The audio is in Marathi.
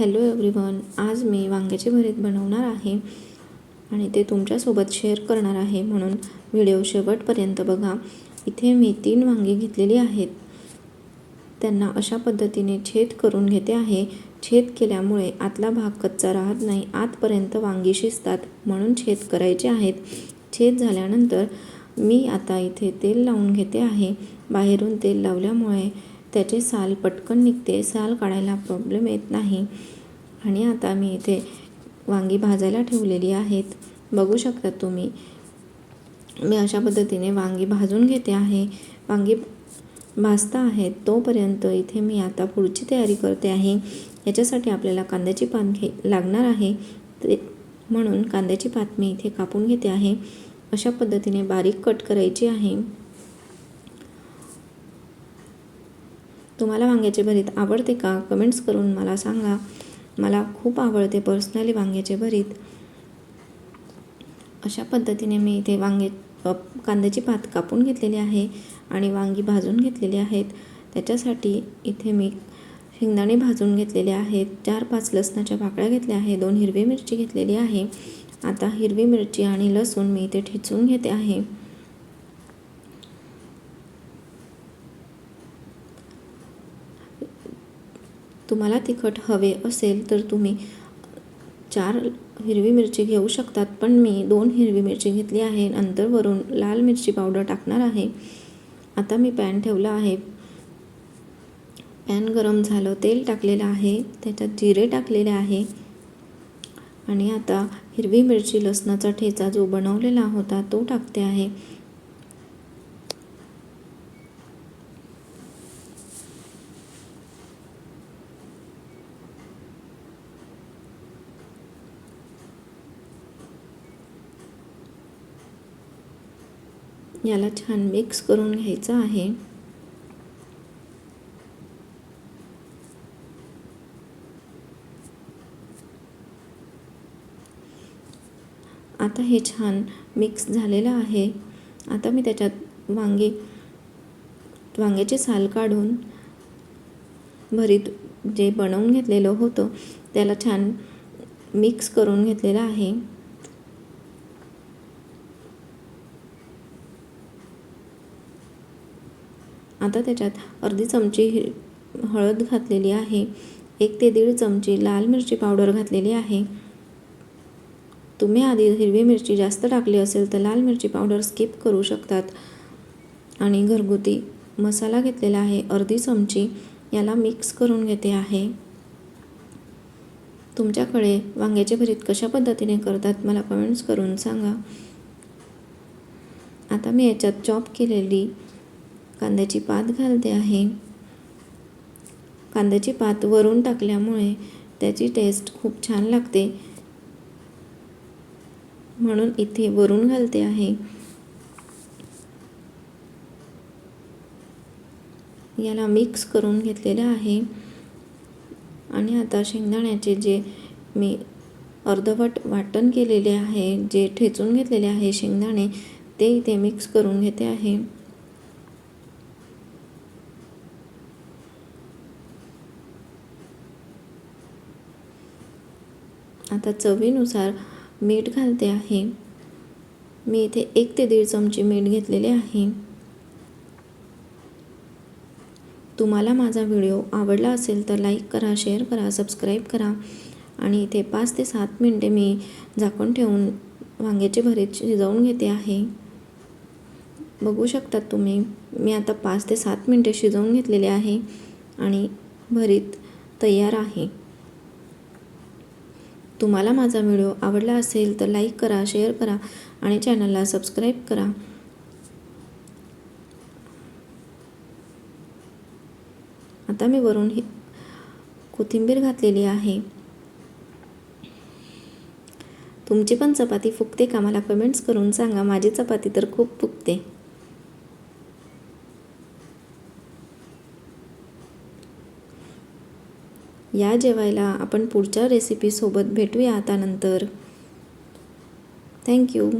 हॅलो एव्हरीवन आज मी वांग्याचे भरीत बनवणार आहे आणि ते तुमच्यासोबत शेअर करणार आहे म्हणून व्हिडिओ शेवटपर्यंत बघा. इथे मी तीन वांगी घेतलेली आहेत. त्यांना अशा पद्धतीने छेद करून घेते आहे. छेद केल्यामुळे आतला भाग कच्चा राहत नाही आतपर्यंत वांगी शिजतात म्हणून छेद करायचे आहेत. छेद झाल्यानंतर मी आता इथे तेल लावून घेते आहे. बाहेरून तेल लावल्यामुळे त्याचे साल पटकन निघते. साल काढायला प्रॉब्लेम येत नाही. आणि आता मी इथे वांगी भाजायला ठेवलेली आहेत. बघू शकता तुम्ही. मी अशा पद्धतीने वांगी भाजून घेते आहे. वांगी भाजता आहेत तोपर्यंत इथे मी आता पुढची तयारी करते आहे. याच्यासाठी आपल्याला कांद्याची पान घे लागणार आहे. ते म्हणून कांद्याची पात मी इथे कापून घेते आहे. अशा पद्धतीने बारीक कट करायची आहे. तुम्हाला वांग्याचे भरीत आवडते का? कमेंट्स करून मला सांगा. मला खूप आवडते पर्सनली वांग्याचे भरीत. अशा पद्धतीने मी इथे वांगे कांद्याची पात कापून घेतलेली आहे आणि वांगी भाजून घेतलेली आहेत. त्याच्यासाठी इथे मी शेंगदाणे भाजून घेतलेले आहेत. चार पाच लसणाच्या भाकळ्या घेतल्या आहे दोन हिरवी मिरची घेतलेली आहे. आता हिरवी मिरची आणि लसूण मी इथे ठेचून घेते आहे. तुम्हाला तिखट हवे असेल तर तुम्ही चार हिरवी मिरची घेऊ शकतात पण मी दोन हिरवी मिरची घेतली आहे. नंतर वरून लाल मिरची पावडर टाकणार आहे. आता मी पॅन ठेवला आहे. पॅन गरम झालं तेल टाकलेलं आहे. त्याच्यात जिरे टाकलेले आहे. आणि आता हिरवी मिरची लसणाचा ठेचा जो बनवलेला होता तो टाकते आहे. याला छान मिक्स करून घ्यायचं आहे. आता हे छान मिक्स झालेलं आहे. आता मी त्याच्यात वांगे वांग्याचे साल काढून भरीत जे बनवून घेतलेलं होतं त्याला छान मिक्स करून घेतलेलं आहे. आता त्याच्यात अर्धी चमची हळद घातलेली आहे. एक ते दीड चमची लाल मिरची पावडर घातलेली आहे. तुम्ही आधी हिरवी मिरची जास्त टाकली असेल तर लाल मिरची पावडर स्किप करू शकतात. आणि घरगुती मसाला घेतलेला आहे. अर्धी चमची याला मिक्स करून घेते आहे. तुमच्याकडे वांग्याचे भरीत कशा पद्धतीने करतात मला कमेंट्स करून सांगा. आता मी याच्यात चॉप केलेली कांद्याची पात घालते आहे. कांद्याची पात वरून टाकल्यामुळे त्याची टेस्ट खूप छान लागते. म्हणून इथे वरून घालते आहे. याला मिक्स करून घेतलेलं आहे. आणि आता शेंगदाण्याचे जे मी अर्धवट वाटण केलेले आहे जे ठेचून घेतलेले आहे शेंगदाणे ते इथे मिक्स करून घेते आहे. आता चवीनुसार मीठ घालते आहे. मी इथे एक ते दीड चमचे मीठ घेतलेले आहे. तुम्हाला माझा व्हिडिओ आवडला असेल तर लाईक करा शेअर करा सबस्क्राईब करा आणि इथे पाच ते सात मिनटे मी झाकून ठेवून वांग्याचे भरीत शिजवून घेते आहे. बघू शकतात तुम्ही मी आता पाच ते सात मिनटे शिजवून घेतलेले आहे आणि भरीत तयार आहे. तुम्हाला माझा व्हिडिओ आवडला असेल तर लाईक करा शेअर करा आणि चॅनलला सबस्क्राईब करा. आता मी वरून ही कोथिंबीर घातलेली आहे. तुमची पण चपाती फुगते का? मला कमेंट्स करून सांगा. माझी चपाती तर खूप फुगते. या जेवायला आपण पुढच्या रेसिपीसोबत भेटूया आता नंतर. थँक्यू